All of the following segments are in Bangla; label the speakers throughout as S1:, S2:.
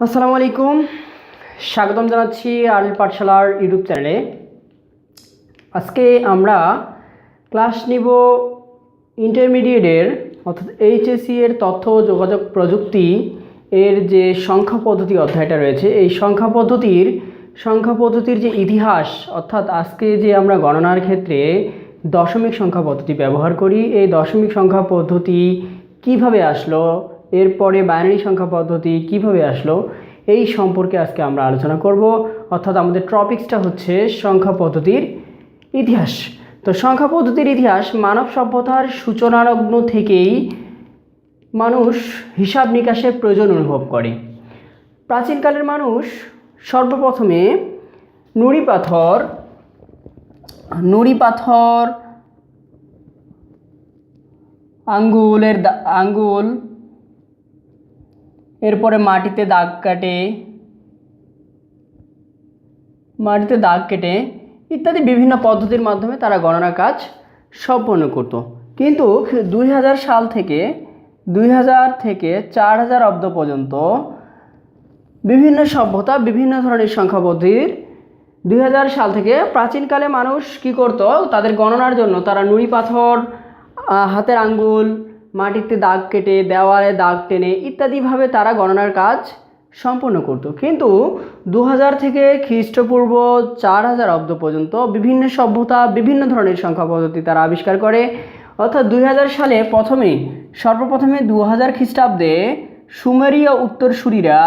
S1: আসসালামু আলাইকুম। স্বাগতম জানাচ্ছি আর্ল পাঠশালার ইউটিউব চ্যানেলে। আজকে আমরা ক্লাস নিব ইন্টারমিডিয়েটের, অর্থাৎ এইচএসসি এর তথ্য, যোগাযোগ প্রযুক্তি এর যে সংখ্যা পদ্ধতি অধ্যায়টা রয়েছে, এই সংখ্যা পদ্ধতির সংখ্যা পদ্ধতির যে ইতিহাস, অর্থাৎ আজকে যে আমরা গণনার ক্ষেত্রে দশমিক সংখ্যা পদ্ধতি ব্যবহার করি, এই দশমিক সংখ্যা পদ্ধতি কীভাবে আসলো এরপরে বাইনারি সংখ্যা পদ্ধতি কীভাবে আসলো, এই সম্পর্কে আজকে আমরা আলোচনা করব। অর্থাৎ আমাদের টপিক্সটা হচ্ছে সংখ্যা পদ্ধতির ইতিহাস। তো সংখ্যা পদ্ধতির ইতিহাস মানব সভ্যতার সূচনালগ্ন থেকেই মানুষ হিসাব নিকাশের প্রয়োজন অনুভব করে। প্রাচীনকালের মানুষ সর্বপ্রথমে নুড়ি পাথর নুড়ি পাথর, আঙ্গুলের আঙ্গুল এরপরে মাটিতে দাগ কাটে, মাটিতে দাগ কেটে ইত্যাদি বিভিন্ন পদ্ধতির মাধ্যমে তারা গণনা কাজ সম্পন্ন করত। কিন্তু দুই হাজার সাল থেকে, দুই হাজার থেকে চার হাজার অব্দ পর্যন্ত বিভিন্ন সভ্যতা, বিভিন্ন ধরনের সংখ্যা দুই হাজার সাল থেকে প্রাচীনকালে মানুষ কি করত? তাদের গণনার জন্য তারা নুড়ি পাথর হাতের আঙ্গুল মাটিতে দাগ কেটে, দেওয়ালে দাগ টেনে ইত্যাদিভাবে তারা গণনার কাজ সম্পন্ন করত। কিন্তু দু হাজার থেকে খ্রিস্টপূর্ব চার হাজার অব্দ পর্যন্ত বিভিন্ন সভ্যতা, বিভিন্ন ধরনের সংখ্যা পদ্ধতি তারা আবিষ্কার করে। অর্থাৎ দুই হাজার সালে প্রথমে, সর্বপ্রথমে দু হাজার খ্রিস্টাব্দে সুমেরীয় উত্তরসূরিরা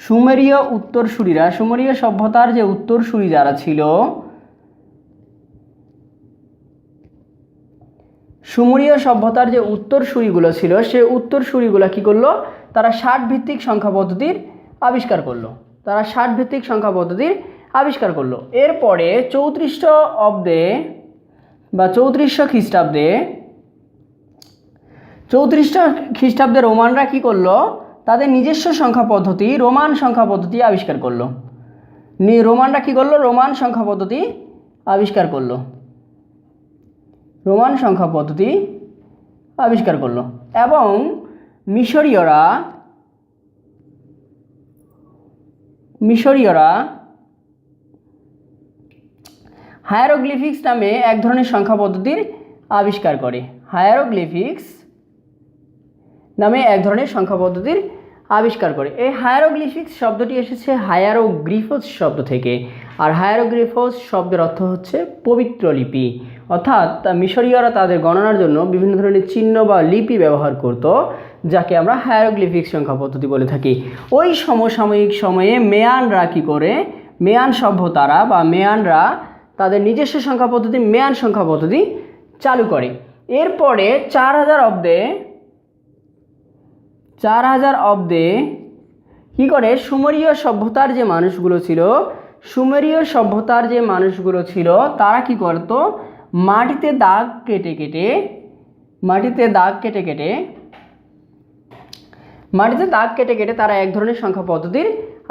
S1: সুমেরীয় উত্তরসূরিরা, সুমেরীয় সভ্যতার যে উত্তরসূরি যারা ছিল সুমেরীয় সভ্যতার যে উত্তরসূরিগুলো ছিল, সে উত্তরসূরিগুলো কী করল? তারা ষাট ভিত্তিক সংখ্যা পদ্ধতির আবিষ্কার করল। তারা ষাট ভিত্তিক সংখ্যা পদ্ধতির আবিষ্কার করল। এরপরে চৌত্রিশশো অব্দে বা চৌত্রিশশো খ্রিস্টাব্দে চৌত্রিশটা খ্রিস্টাব্দে রোমানরা কি করল? তাদের নিজস্ব সংখ্যা পদ্ধতি, রোমান সংখ্যা পদ্ধতি আবিষ্কার করল। রোমানরা কি করল? রোমান সংখ্যা পদ্ধতি আবিষ্কার করল। রোমান সংখ্যা পদ্ধতি আবিষ্কার করল। এবং মিশরীয়রা মিশরীয়রা হায়ারোগ্লিফিক্স নামে এক ধরনের সংখ্যা পদ্ধতির আবিষ্কার করে। হায়ারোগ্লিফিক্স নামে এক ধরনের সংখ্যা পদ্ধতির আবিষ্কার করে। এই হায়ারোগ্লিফিক্স শব্দটি এসেছে হায়ারোগ্রিফোস শব্দ থেকে। আর হায়ারোগ্রিফোস শব্দের অর্থ হচ্ছে পবিত্র লিপি। অর্থাৎ মিশরীয়রা তাদের গণনার জন্য বিভিন্ন ধরনের চিহ্ন বা লিপি ব্যবহার করত, যাকে আমরা হায়ারোগ্লিফিক সংখ্যা পদ্ধতি বলে থাকি। ওই সমসাময়িক সময়ে মেয়ানরা কী করে? মেয়ান সভ্যতারা বা মেয়ানরা তাদের নিজস্ব সংখ্যা পদ্ধতি, মেয়ান সংখ্যা পদ্ধতি চালু করে। এরপরে চার হাজার অব্দে, চার হাজার অব্দে কী করে? সুমেরীয় সভ্যতার যে মানুষগুলো ছিল, সুমেরীয় সভ্যতার যে মানুষগুলো ছিল, তারা কি করত? মাটিতে দাগ কেটে কেটে, মাটিতে দাগ কেটে কেটে, মাটিতে দাগ কেটে কেটে তারা এক ধরনের সংখ্যা পদ্ধতির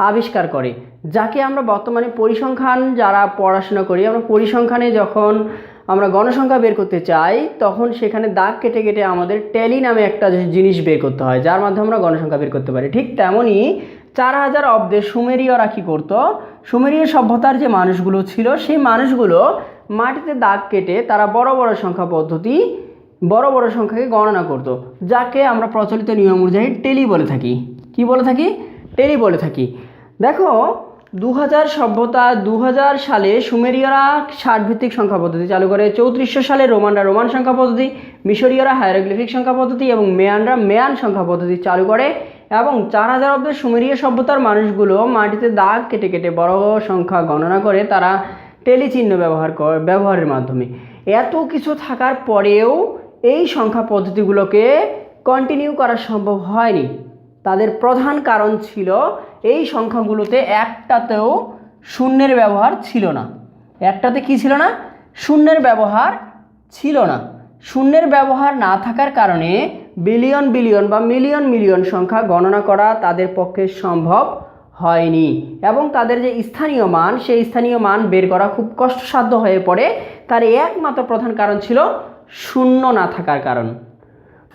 S1: আবিষ্কার করে, যাকে আমরা বর্তমানে পরিসংখ্যান যারা পড়াশোনা করি, আমরা পরিসংখ্যানে যখন আমরা গণসংখ্যা বের করতে চাই, তখন সেখানে দাগ কেটে কেটে আমাদের ট্যালি নামে একটা জিনিস বের করতে হয়, যার মাধ্যমে আমরা গণসংখ্যা বের করতে পারি। ঠিক তেমনই চার হাজার অব্দে সুমেরীয়রা কী করতো? সুমেরীয় সভ্যতার যে মানুষগুলো ছিল, সেই মানুষগুলো মাটিতে দাগ কেটে তারা বড় বড় সংখ্যা পদ্ধতি, বড় বড় সংখ্যাকে গণনা করত। যাকে আমরা প্রচলিত নিয়ম অনুযায়ী টেলি বলে থাকি। কি বলে থাকি? টেলি বলে থাকি। দেখো দু হাজার সভ্যতা দু হাজার সালে সুমেরীয়রা ষাট ভিত্তিক সংখ্যা পদ্ধতি চালু করে, চৌত্রিশশো সালে রোমানরা রোমান সংখ্যা পদ্ধতি, মিশরীয়রা হায়ারোগ্লিফিক সংখ্যা পদ্ধতি এবং মেয়ানরা মেয়ান সংখ্যা পদ্ধতি চালু করে। এবং চার হাজার অব্দে সুমেরীয় সভ্যতার মানুষগুলো মাটিতে দাগ কেটে কেটে বড় সংখ্যা গণনা করে তারা টেলিচিহ্ন ব্যবহার কর ব্যবহারের মাধ্যমে। এত কিছু থাকার পরেও এই সংখ্যা পদ্ধতিগুলোকে কন্টিনিউ করা সম্ভব হয়নি। তাদের প্রধান কারণ ছিল এই সংখ্যাগুলোতে একটাতেও শূন্যের ব্যবহার ছিল না। একটাতে কি ছিল না? শূন্যের ব্যবহার ছিল না। শূন্যের ব্যবহার না থাকার কারণে বিলিয়ন বিলিয়ন বা মিলিয়ন মিলিয়ন সংখ্যা গণনা করা তাদের পক্ষে সম্ভব হয়নি এবং তাদের যে স্থানীয় মান, সেই স্থানীয় মান বের করা খুব কষ্টসাধ্য হয়ে পড়ে। তার একমাত্র প্রধান কারণ ছিল শূন্য না থাকার কারণ।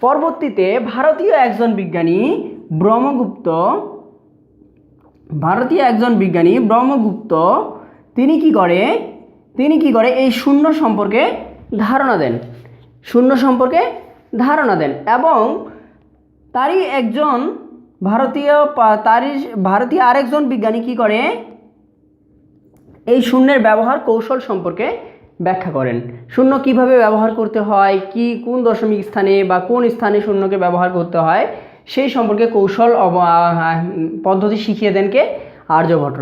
S1: পরবর্তীতে ভারতীয় একজন বিজ্ঞানী ব্রহ্মগুপ্ত, ভারতীয় একজন বিজ্ঞানী ব্রহ্মগুপ্ত, তিনি কি করে, তিনি কি করে এই শূন্য সম্পর্কে ধারণা দেন। শূন্য সম্পর্কে ধারণা দেন এবং তারই একজন ভারতীয় তারই ভারতীয় আরেকজন বিজ্ঞানী কি করে? এই শূন্যের ব্যবহার কৌশল সম্পর্কে ব্যাখ্যা করেন। শূন্য কীভাবে ব্যবহার করতে হয়, কি, কোন দশমিক স্থানে বা কোন স্থানে শূন্যকে ব্যবহার করতে হয়, সেই সম্পর্কে কৌশল পদ্ধতি শিখিয়ে দেন কে? আর্যভট্ট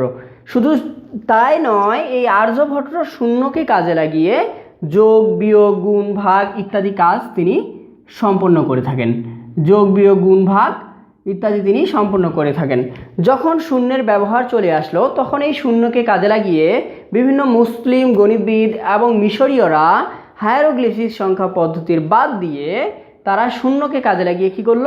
S1: শুধু তাই নয়, এই আর্যভট্ট শূন্যকে কাজে লাগিয়ে যোগ, বিয়োগ, গুণ, ভাগ ইত্যাদি কাজ তিনি সম্পন্ন করে থাকেন। যোগ, বিয়োগ, গুণ, ভাগ ইত্যাদি তিনি সম্পূর্ণ করে থাকেন। যখন শূন্যের ব্যবহার চলে আসলো, তখন এই শূন্যকে কাজে লাগিয়ে বিভিন্ন মুসলিম, গণিতবিদ এবং মিশরীয়রা হায়ারোগ্লিফিক সংখ্যা পদ্ধতির বাদ দিয়ে তারা শূন্যকে কাজে লাগিয়ে কি করল?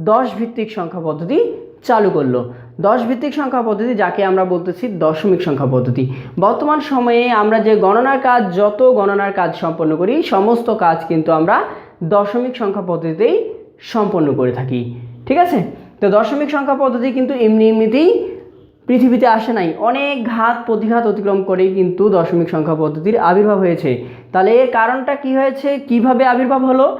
S1: দশ ভিত্তিক সংখ্যা পদ্ধতি চালু করল। দশ ভিত্তিক সংখ্যা পদ্ধতি যাকে আমরা বলতেছি দশমিক সংখ্যা পদ্ধতি। বর্তমান সময়ে আমরা যে গণনার কাজ, যত গণনার কাজ সম্পন্ন করি, সমস্ত কাজ কিন্তু আমরা দশমিক সংখ্যা পদ্ধতিতেই সম্পন্ন করে থাকি। ঠিক আছে? তো দশমিক সংখ্যা পদ্ধতি কিন্তু এমনি এমনিতেই পৃথিবীতে আসে নাই। অনেক ঘাত, প্রতিঘাত অতিক্রম করেই কিন্তু দশমিক সংখ্যা পদ্ধতির আবির্ভাব হয়েছে। তাহলে এর কারণটা কি হয়েছে? কীভাবে আবির্ভাব হলো?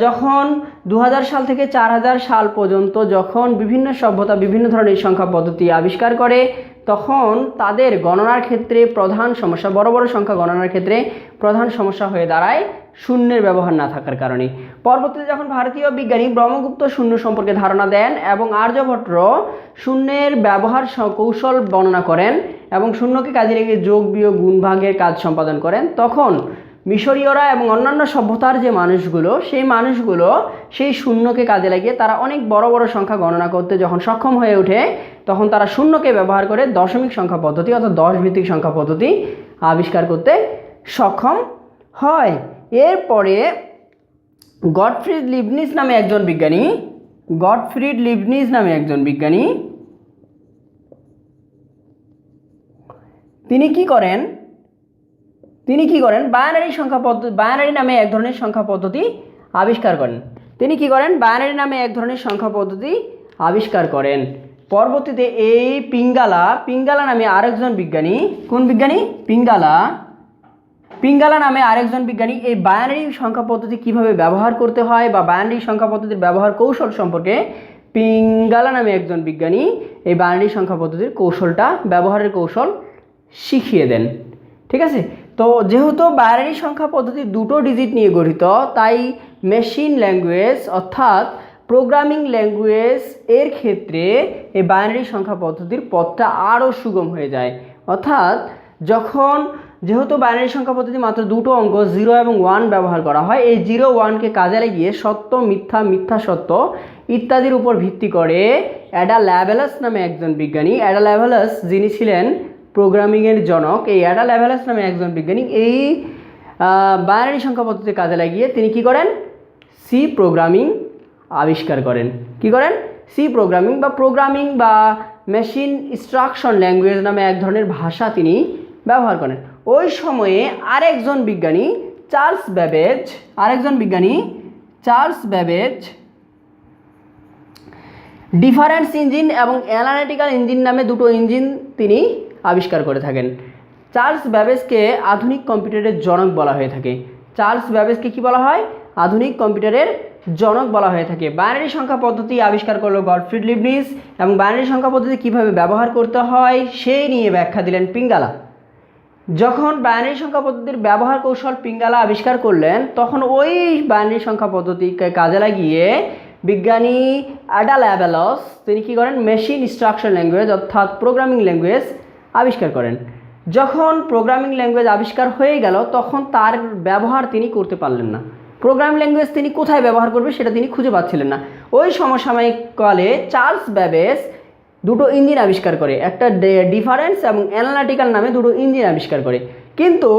S1: যখন দু হাজার সাল থেকে চার হাজার সাল পর্যন্ত যখন বিভিন্ন সভ্যতা, বিভিন্ন ধরনের সংখ্যা পদ্ধতি আবিষ্কার করে তখন তাদের গণনার ক্ষেত্রে প্রধান সমস্যা, বড় বড় সংখ্যা গণনার ক্ষেত্রে প্রধান সমস্যা হয়ে দাঁড়ায় শূন্যের ব্যবহার না থাকার কারণে। পরবর্তীতে যখন ভারতীয় বিজ্ঞানী ব্রহ্মগুপ্ত শূন্য সম্পর্কে ধারণা দেন এবং আর্যভট্ট শূন্যের ব্যবহার কৌশল বর্ণনা করেন এবং শূন্যকে কাজে রেখে যোগ, বিয়োগ গুণভাগের কাজ সম্পাদন করেন, তখন মিশরীয়রা এবং অন্যান্য সভ্যতার যে মানুষগুলো, সেই মানুষগুলো সেই শূন্যকে কাজে লাগিয়ে তারা অনেক বড় বড় সংখ্যা গণনা করতে যখন সক্ষম হয়ে ওঠে, তখন তারা শূন্যকে ব্যবহার করে দশমিক সংখ্যা পদ্ধতি অর্থাৎ দশ ভিত্তিক সংখ্যা পদ্ধতি আবিষ্কার করতে সক্ষম হয়। এরপরে গডফ্রিড লিবনিস নামে একজন বিজ্ঞানী, গডফ্রিড লিবনিস নামে একজন বিজ্ঞানী, তিনি কি করেন? তিনি কি করেন? বায়ানারি সংখ্যা পদ্ধতি বায়ানারি নামে এক ধরনের সংখ্যা পদ্ধতি আবিষ্কার করেন। তিনি কি করেন? বায়ানারি নামে এক ধরনের সংখ্যা পদ্ধতি আবিষ্কার করেন। পরবর্তীতে এই পিঙ্গালা পিঙ্গালা নামে আরেকজন বিজ্ঞানী, কোন বিজ্ঞানী? পিঙ্গালা। পিঙ্গালা নামে আরেকজন বিজ্ঞানী, এই বায়ানারি সংখ্যা পদ্ধতি কীভাবে ব্যবহার করতে হয় বা বায়ানারি সংখ্যা পদ্ধতির ব্যবহার কৌশল সম্পর্কে পিঙ্গালা নামে একজন বিজ্ঞানী এই বায়ানারি সংখ্যা পদ্ধতির কৌশলটা, ব্যবহারের কৌশল শিখিয়ে দেন। ঠিক আছে? তো যেহেতু বায়ানারি সংখ্যা পদ্ধতি দুটো ডিজিট নিয়ে গঠিত, তাই মেশিন ল্যাঙ্গুয়েজ অর্থাৎ প্রোগ্রামিং ল্যাঙ্গুয়েজ এর ক্ষেত্রে এই বায়ানারি সংখ্যা পদ্ধতির পথটা আরও সুগম হয়ে যায়। অর্থাৎ যখন যেহেতু বাইনারি সংখ্যা পদ্ধতি মাত্র দুটো অঙ্ক জিরো এবং ওয়ান ব্যবহার করা হয়, এই জিরো ওয়ানকে কাজে লাগিয়ে সত্য, মিথ্যা মিথ্যা, সত্য ইত্যাদির উপর ভিত্তি করে অ্যাডা ল্যাভেলাস নামে একজন বিজ্ঞানী অ্যাডা ল্যাভেলাস যিনি ছিলেন প্রোগ্রামিংয়ের জনক, এই অ্যাডা ল্যাভেলাস নামে একজন বিজ্ঞানী, এই বাইনারি সংখ্যা পদ্ধতি কাজে লাগিয়ে তিনি কি করেন? সি প্রোগ্রামিং আবিষ্কার করেন। কি করেন? সি প্রোগ্রামিং বা প্রোগ্রামিং বা মেশিন ইনস্ট্রাকশন ল্যাঙ্গুয়েজ নামে এক ধরনের ভাষা তিনি ব্যবহার করেন। ওই সময়ে আরেকজন বিজ্ঞানী, চার্লস ব্যাবেজ, আরেকজন বিজ্ঞানী, চার্লস ব্যাবেজ, ডিফারেন্স ইঞ্জিন এবং অ্যানালিটিক্যাল ইঞ্জিন নামে দুটো ইঞ্জিন তিনি আবিষ্কার করে থাকেন। চার্লস ব্যাবেজকে আধুনিক কম্পিউটারের জনক বলা হয়ে থাকে। চার্লস ব্যাবেজকে কি বলা হয়? আধুনিক কম্পিউটারের জনক বলা হয়ে থাকে। বাইনারি সংখ্যা পদ্ধতি আবিষ্কার করল গডফ্রিড লিবনিস এবং বাইনারি সংখ্যা পদ্ধতি কীভাবে ব্যবহার করতে হয় সেই নিয়ে ব্যাখ্যা দিলেন পিঙ্গালা। যখন বাইনারি সংখ্যা পদ্ধতির ব্যবহার কৌশল পিঙ্গালা আবিষ্কার করলেন, তখন ওই বাইনারি সংখ্যা পদ্ধতিকে কাজে লাগিয়ে বিজ্ঞানী অ্যাডাল ল্যাবেলস তিনি কী করেন? মেশিন ইনস্ট্রাকশন ল্যাঙ্গুয়েজ অর্থাৎ প্রোগ্রামিং ল্যাঙ্গুয়েজ আবিষ্কার করেন। যখন প্রোগ্রামিং ল্যাঙ্গুয়েজ আবিষ্কার হয়ে গেল, তখন তার ব্যবহার তিনি করতে পারলেন না। প্রোগ্রাম ল্যাঙ্গুয়েজ তিনি কোথায় ব্যবহার করবে সেটা তিনি খুঁজে পাচ্ছিলেন না। ওই সমসাময়িক কালে চার্লস ব্যাবেস দুটো ইঞ্জিন আবিষ্কার করে, একটা ডিফারেন্স এবং অ্যানালিটিক্যাল নামে দুটো ইঞ্জিন আবিষ্কার করে। কিন্তু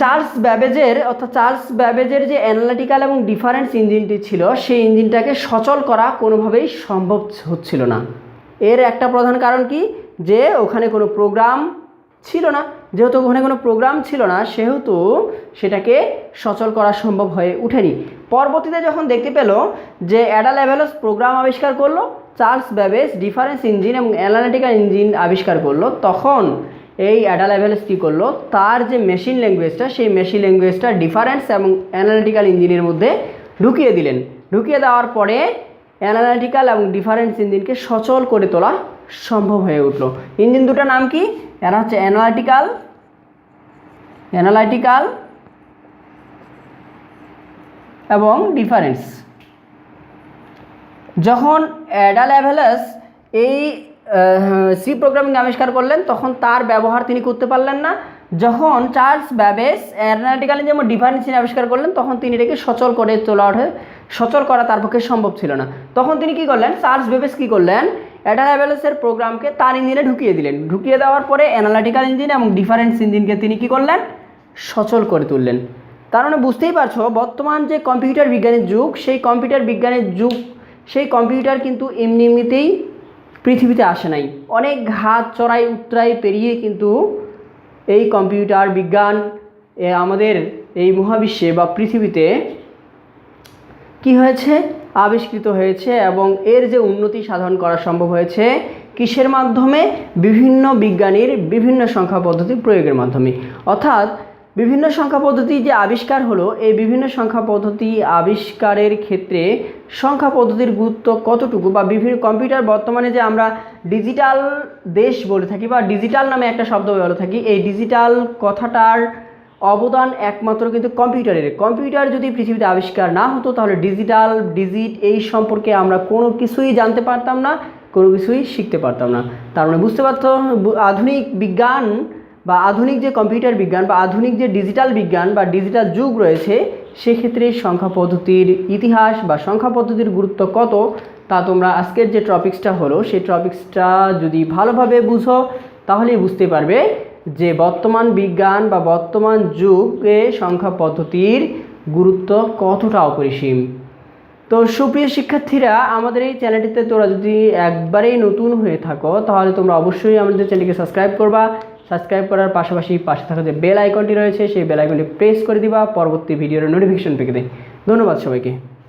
S1: চার্লস ব্যাবেজের অর্থাৎ চার্লস ব্যাবেজের যে অ্যানালিটিক্যাল এবং ডিফারেন্স ইঞ্জিনটি ছিল, সেই ইঞ্জিনটাকে সচল করা কোনোভাবেই সম্ভব হচ্ছিল না। এর একটা প্রধান কারণ কি? যে ওখানে কোনো প্রোগ্রাম ছিল না, যেহেতু ওখানে কোনো প্রোগ্রাম ছিল না, সেহেতু সেটাকে সচল করা সম্ভব হয়ে ওঠেনি। পরবর্তীতে যখন দেখতে পেল যে অ্যাডা লেভেলস প্রোগ্রাম আবিষ্কার করল চার্লস ব্যাবেজ ডিফারেন্স ইঞ্জিন এবং অ্যানালিটিক্যাল ইঞ্জিন আবিষ্কার করল, তখন এই অ্যাডা লেভেলস কী করল, তার যে মেশিন ল্যাঙ্গুয়েজটা সেই মেশিন ল্যাঙ্গুয়েজটা ডিফারেন্স এবং অ্যানালিটিক্যাল ইঞ্জিনের মধ্যে ঢুকিয়ে দিলেন। ঢুকিয়ে দেওয়ার পরে অ্যানালিটিক্যাল এবং ডিফারেন্স ইঞ্জিনকে সচল করে তোলা সম্ভব হয়ে উঠল। ইঞ্জিন দুটার নাম কি? এরা হচ্ছে অ্যানালিটিক্যাল অ্যানালাইটিক্যাল এবং ডিফারেন্স। যখন অ্যাডা লেভেলাস এই সি প্রোগ্রামিং আবিষ্কার করলেন, তখন তার ব্যবহার তিনি করতে পারলেন না। যখন চার্লস ব্যাবেস অ্যানালিটিক্যাল যেমন ডিফারেন্স আবিষ্কার করলেন, তখন তিনি এটাকে সচল করে তোলা সচল করা তার পক্ষে সম্ভব ছিল না। তখন তিনি কি করলেন? চার্লস বেবেস কি করলেন? অ্যাডা লেভেলসের প্রোগ্রামকে তার ইঞ্জিনে ঢুকিয়ে দিলেন। ঢুকিয়ে দেওয়ার পরে অ্যানালিটিক্যাল ইঞ্জিন এবং ডিফারেন্স ইঞ্জিনকে তিনি কি করলেন? সচল করে তুললেন। তার মানে বুঝতেই পারছ, বর্তমান যে কম্পিউটার বিজ্ঞানের যুগ, সেই কম্পিউটার বিজ্ঞানের যুগ, সেই কম্পিউটার কিন্তু এমনি এমনিতেই পৃথিবীতে আসে নাই। অনেক ঘাত, চড়াই, উত্তরাই পেরিয়ে কিন্তু এই কম্পিউটার বিজ্ঞান আমাদের এই মহাবিশ্বে বা পৃথিবীতে কি হয়েছে? আবিষ্কৃত হয়েছে এবং এর যে উন্নতি সাধন করা সম্ভব হয়েছে কিসের মাধ্যমে? বিভিন্ন বিজ্ঞানীর বিভিন্ন সংখ্যা পদ্ধতি প্রয়োগের মাধ্যমে। অর্থাৎ বিভিন্ন সংখ্যা পদ্ধতি যে আবিষ্কার হলো, এই বিভিন্ন সংখ্যা পদ্ধতি আবিষ্কারের ক্ষেত্রে সংখ্যা পদ্ধতির গুরুত্ব কতটুকু বা বিভিন্ন কম্পিউটার বর্তমানে যে আমরা ডিজিটাল দেশ বলে থাকি বা ডিজিটাল নামে একটা শব্দ বলে থাকি, এই ডিজিটাল কথাটার অবদান একমাত্র কিন্তু কম্পিউটারের। কম্পিউটার যদি পৃথিবীতে আবিষ্কার না হতো, তাহলে ডিজিটাল, ডিজিট, এই সম্পর্কে আমরা কোনো কিছুই জানতে পারতাম না, কোনো কিছুই শিখতে পারতাম না। তার মানে বুঝতে পারতো আধুনিক বিজ্ঞান বা আধুনিক যে কম্পিউটার বিজ্ঞান বা আধুনিক যে ডিজিটাল বিজ্ঞান বা ডিজিটাল যুগ রয়েছে, সেক্ষেত্রে সংখ্যা পদ্ধতির ইতিহাস বা সংখ্যা পদ্ধতির গুরুত্ব কত, তা তোমরা আজকের যে টপিক্সটা হলো, সেই টপিক্সটা যদি ভালোভাবে বুঝো, তাহলেই বুঝতে পারবে যে বর্তমান বিজ্ঞান বা বর্তমান যুগে সংখ্যা পদ্ধতির গুরুত্ব কতটা অপরিসীম? তো সুপ্রিয় শিক্ষার্থীরা, আমাদের এই চ্যানেলটিতে তোমরা যদি একবারেই নতুন হয়ে থাকো, তাহলে তোমরা অবশ্যই আমাদের চ্যানেলকে সাবস্ক্রাইব করবা। সাবস্ক্রাইব করার পাশাপাশি পাশে থাকা যে বেল আইকনটি রয়েছে, সেই বেল আইকনটি প্রেস করে দিবা। পরবর্তী ভিডিওর নোটিফিকেশন পেতে। ধন্যবাদ সবাইকে।